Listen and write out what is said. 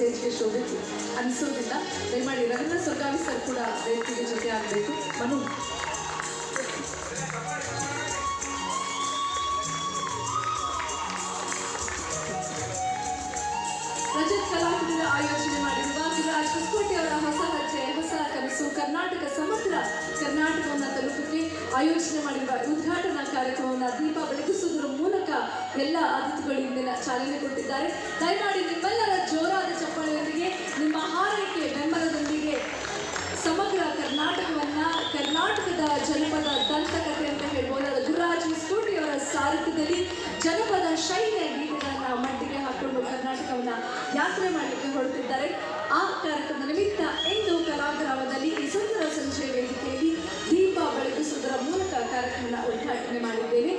ಸ್ಟೇಜ್ಗೆ ಶೋಭಿಸಿ ಅನಿಸೋದಿಲ್ಲ. ದಯಮಾಡಿ ರವೀಂದ್ರ ಸರ್ಕಾರಿ ಸರ್ ಕೂಡ ವೇದಿಕೆಗೆ ಜೊತೆ ಆಗಬೇಕು. ಮನು. ರಜತ್ ಕಲಾವಿದರ ಆಯೋಜನೆ ಮಾಡಿರುವ ಯುವರಾಜ್ ಹೊಸಕೋಟೆ ಅವರ ಹೊಸ ಹೆಜ್ಜೆ ಹೊಸ ಕನಸು, ಕರ್ನಾಟಕ ಸಮಗ್ರ ಕರ್ನಾಟಕವನ್ನು ತಲುಪಕ್ಕೆ ಆಯೋಜನೆ ಮಾಡಿರುವ ಉದ್ಘಾಟನಾ ಕಾರ್ಯಕ್ರಮವನ್ನು ದೀಪ ಬೆಳಗಿಸುವುದರ ಮೂಲಕ ಎಲ್ಲ ಅತಿಥಿಗಳು ಇಂದಿನ ಚಾಲನೆ ಕೊಟ್ಟಿದ್ದಾರೆ. ದಯಮಾಡಿ ನಿಮ್ಮೆಲ್ಲರ ಶೈಲಿಯ ಗೀತೆಗಳನ್ನ ಮಟ್ಟಿಗೆ ಹಾಕೊಂಡು ಕರ್ನಾಟಕವನ್ನ ಯಾತ್ರೆ ಮಾಡಲಿಕ್ಕೆ ಹೊರಟಿದ್ದಾರೆ. ಆ ಕಾರ್ಯಕ್ರಮದ ನಿಮಿತ್ತ ಇಂದು ಕಲಾಗ್ರಾಮದಲ್ಲಿ ಈ ಸುಂದರ ಸಂಜೆ ವೇದಿಕೆಯಲ್ಲಿ ದೀಪ ಬೆಳಗಿಸುವುದರ ಮೂಲಕ ಕಾರ್ಯಕ್ರಮ ಉದ್ಘಾಟನೆ ಮಾಡಿದ್ದೇವೆ